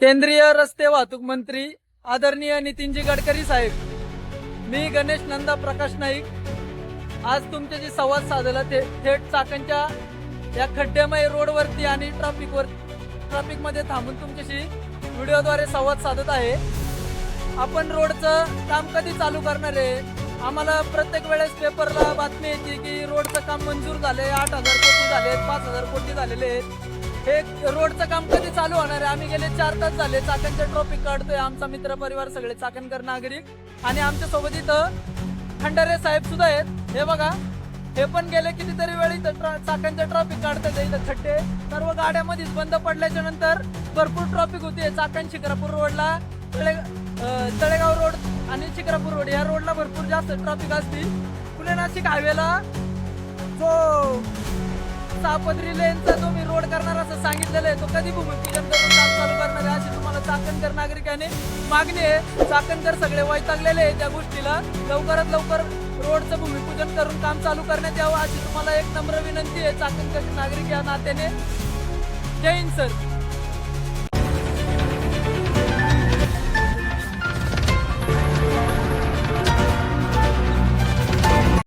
केंद्रीय रस्ते वाहतूक मंत्री आदरणीय नितीनजी गडकरी साहेब मी गणेश नंदा प्रकाश नाईक. आज तुमच्याशी संवाद साधला ते थेट चाकणच्या या खड्डेमय रोडवरती आणि ट्रॅफिकवर ट्रॅफिकमध्ये थांबून तुमच्याशी व्हिडिओद्वारे संवाद साधत आहे. आपण रोडचं काम कधी चालू करणार आहे? आम्हाला प्रत्येक वेळेस पेपरला बातमी येते की रोडचं काम मंजूर झाले आठ हजार कोटी झाले पाच हजार कोटी झालेले आहेत. हे रोडचं काम कधी चालू होणार आहे? आम्ही गेले चार तास झाले. चाकणचं ट्रॉफिक काढतोय आमचा मित्र परिवार सगळे चाकणकर नागरिक. आणि आमच्यासोबत इथं खंडारे साहेब सुद्धा आहेत. हे बघा हे पण गेले कितीतरी वेळ इथं ट्रा- चाकणचं ट्रॉफिक काढतात इथं खड्डे सर्व गाड्या मध्येच बंद पडल्याच्या नंतर भरपूर ट्रॉफिक होते चाकण शिक्रापूर रोडला तळे तळेगाव रोड आणि शिक्रापूर रोड. या रोडला भरपूर जास्त ट्रॉफिक असते पुणे नाशिक हायवेला सापदरी लेनचा जो मी रोड करणार असं सांगितलेलं आहे तो कधी भूमिपूजन करून काम चालू करणार आहे अशी तुम्हाला चाकणकर नागरिकांनी मागणी आहे. चाकणकर सगळे वैतागलेले आहे त्या गोष्टीला. लवकरात लवकर रोडचं भूमिपूजन करून काम चालू करण्यात यावं अशी तुम्हाला एक नम्र विनंती आहे. चाकणकर नागरिक या नात्याने. जय हिंद सर.